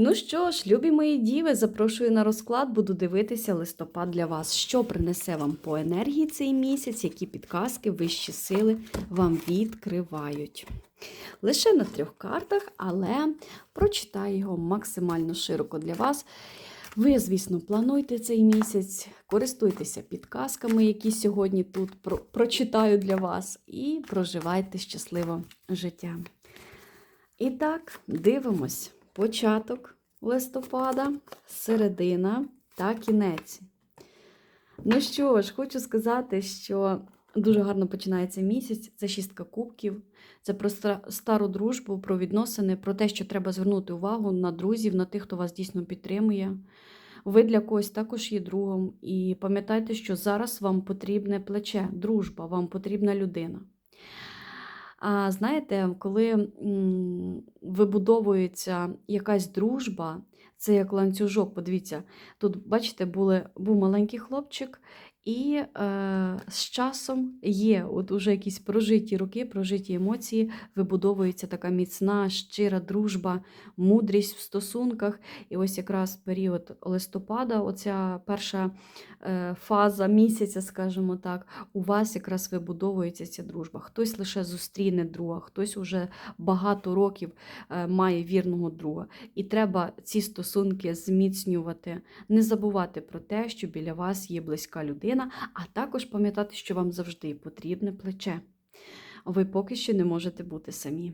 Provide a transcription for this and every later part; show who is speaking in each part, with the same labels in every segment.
Speaker 1: Ну що ж, любі мої діви, запрошую на розклад, буду дивитися листопад для вас. Що принесе вам по енергії цей місяць, які підказки вищі сили вам відкривають. Лише на трьох картах, але прочитаю його максимально широко для вас. Ви, звісно, плануйте цей місяць, користуйтеся підказками, які сьогодні тут про- прочитаю для вас, і проживайте щасливо життя. І так, дивимось. Початок листопада, середина та кінець. Ну що ж, хочу сказати, що дуже гарно починається місяць. Це шістка кубків. Це про стару дружбу, про відносини, про те, що треба звернути увагу на друзів, на тих, хто вас дійсно підтримує. Ви для когось також є другом. І пам'ятайте, що зараз вам потрібне плече, дружба, вам потрібна людина. А знаєте, коли вибудовується якась дружба, це як ланцюжок. Подивіться, тут, бачите, були, був маленький хлопчик, і е, з часом є от уже якісь прожиті роки, прожиті емоції, вибудовується така міцна, щира дружба, мудрість в стосунках. І ось якраз період листопада, оця перша е, фаза місяця, скажімо так, у вас якраз вибудовується ця дружба. Хтось лише зустріне друга, хтось уже багато років е, має вірного друга. І треба ці стосунки зміцнювати, не забувати про те, що біля вас є близька людина, а також пам'ятати, що вам завжди потрібне плече. Ви поки що не можете бути самі.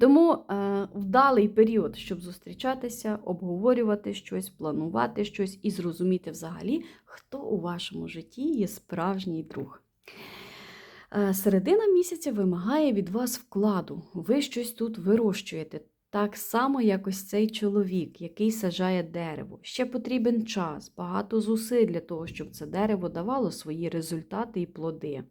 Speaker 1: Тому е, вдалий період, щоб зустрічатися, обговорювати щось, планувати щось і зрозуміти взагалі, хто у вашому житті є справжній друг. Е, Середина місяця вимагає від вас вкладу. Ви щось тут вирощуєте. Так само, як ось цей чоловік, який сажає дерево. Ще потрібен час, багато зусиль для того, щоб це дерево давало свої результати і плоди.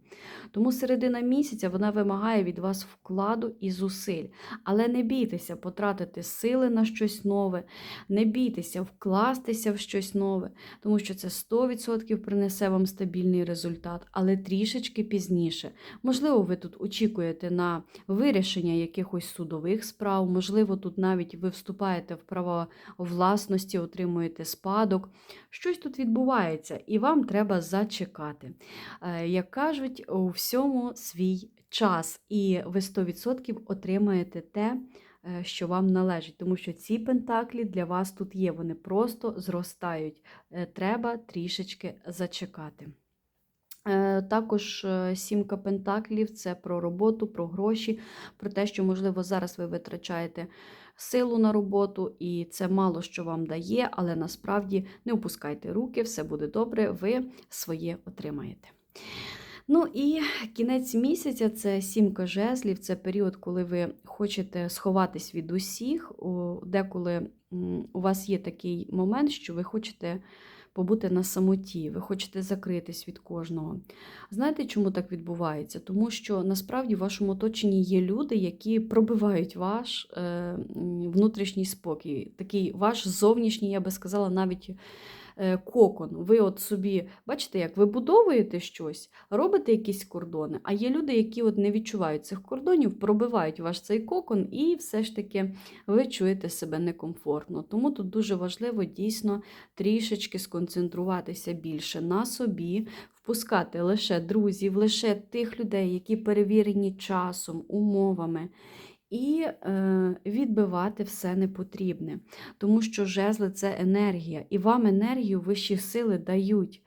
Speaker 1: Тому середина місяця вона вимагає від вас вкладу і зусиль. Але не бійтеся потратити сили на щось нове, не бійтеся вкластися в щось нове, тому що це 100% принесе вам стабільний результат, але трішечки пізніше. Можливо, ви тут очікуєте на вирішення якихось судових справ, можливо, тут навіть ви вступаєте в право власності, отримуєте спадок. Щось тут відбувається, і вам треба зачекати. Е, Як кажуть, у всьому свій час, і ви 100% отримаєте те, е, що вам належить, тому що ці пентаклі для вас тут є, вони просто зростають. Е, Треба трішечки зачекати. Е, Також е, сімка пентаклів це про роботу, про гроші, про те, що, можливо, зараз ви витрачаєте силу на роботу, і це мало що вам дає, але насправді не опускайте руки, все буде добре, ви своє отримаєте. Ну і кінець місяця це сімка жезлів, це період, коли ви хочете сховатись від усіх. Деколи у вас є такий момент, що ви хочете побути на самоті, ви хочете закритись від кожного. Знаєте, чому так відбувається? Тому що насправді в вашому оточенні є люди, які пробивають ваш е, внутрішній спокій, такий ваш зовнішній, я би сказала, навіть кокон. Ви от собі, бачите, як ви будовуєте щось, робите якісь кордони, а є люди, які от не відчувають цих кордонів, пробивають ваш цей кокон, і все ж таки ви чуєте себе некомфортно. Тому тут дуже важливо дійсно трішечки сконцентруватися більше на собі, впускати лише друзів, лише тих людей, які перевірені часом, умовами. І е, відбивати все непотрібне, тому що жезли це енергія, і вам енергію вищі сили дають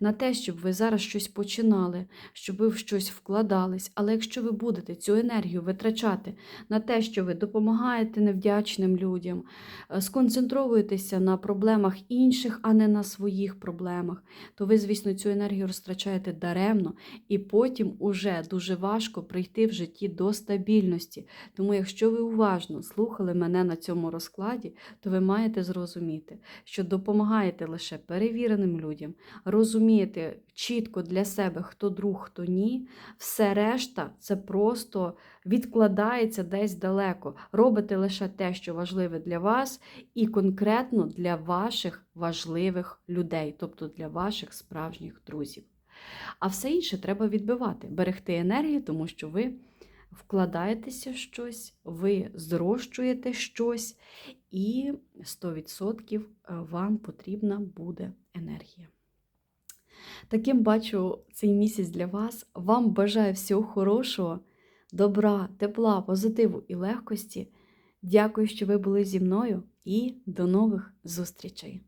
Speaker 1: на те, щоб ви зараз щось починали, щоб ви в щось вкладались. Але якщо ви будете цю енергію витрачати на те, що ви допомагаєте невдячним людям, е, сконцентровуєтеся на проблемах інших, а не на своїх проблемах, то ви, звісно, цю енергію розтрачаєте даремно, і потім уже дуже важко прийти в житті до стабільності. Тому, якщо ви уважно слухали мене на цьому розкладі, то ви маєте зрозуміти, що допомагаєте лише перевіреним людям, розумієте чітко для себе, хто друг, хто ні. Все решта це просто відкладається десь далеко. Робите лише те, що важливе для вас, і конкретно для ваших важливих людей, тобто для ваших справжніх друзів. А все інше треба відбивати, берегти енергію, тому що ви вкладаєтеся в щось, ви зрощуєте щось, і 100% вам потрібна буде енергія. Таким бачу цей місяць для вас. Вам бажаю всього хорошого, добра, тепла, позитиву і легкості. Дякую, що ви були зі мною, і до нових зустрічей!